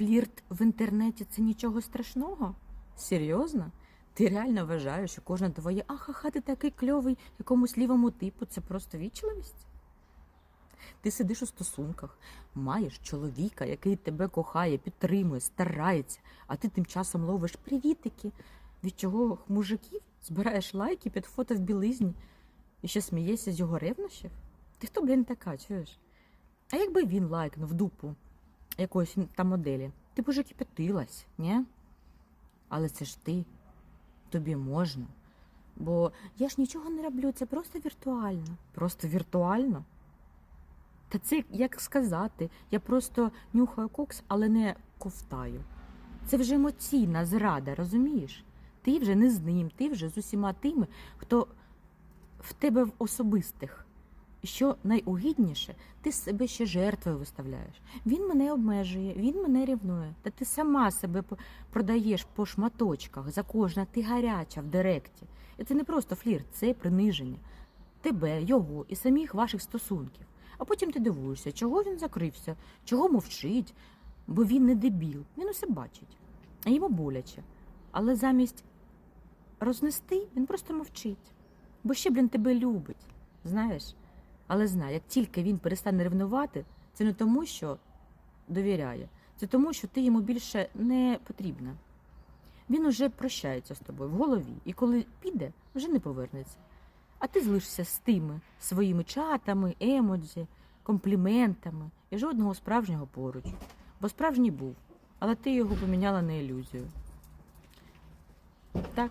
флірт в інтернеті це нічого страшного? Серйозно? Ти реально вважаєш, що кожне твоє ахаха, ти такий кльовий якомусь лівому типу, це просто вічливість? Ти сидиш у стосунках, маєш чоловіка, який тебе кохає, підтримує, старається, а ти тим часом ловиш привітики, від чого мужиків збираєш лайки під фото в білизні і ще смієшся з його ревнощів? Ти хто, блін, така, чуєш? А якби він лайкнув дупу якоїсь там моделі, ти б уже кипятилась, ні? Але це ж ти, тобі можна. Бо я ж нічого не роблю, це просто віртуально. Просто віртуально? Та це як сказати, я просто нюхаю кокс, але не ковтаю. Це вже емоційна зрада, розумієш? Ти вже не з ним, ти вже з усіма тими, хто в тебе в особистих. Що найугідніше, ти себе ще жертвою виставляєш. Він мене обмежує, він мене рівнує. Та ти сама себе продаєш по шматочках за кожне, ти гаряча в директі. І це не просто флірт, це приниження тебе, його і самих ваших стосунків. А потім ти дивуєшся, чого він закрився, чого мовчить, бо він не дебіл, він усе бачить, а йому боляче. Але замість рознести він просто мовчить. Бо ще, блін, тебе любить, знаєш? Але знай, як тільки він перестане ревнувати, це не тому, що довіряє, це тому, що ти йому більше не потрібна. Він уже прощається з тобою в голові, і коли піде, вже не повернеться. А ти залишишся з тими своїми чатами, емоджі, компліментами і жодного справжнього поруч. Бо справжній був, але ти його поміняла на ілюзію. Так?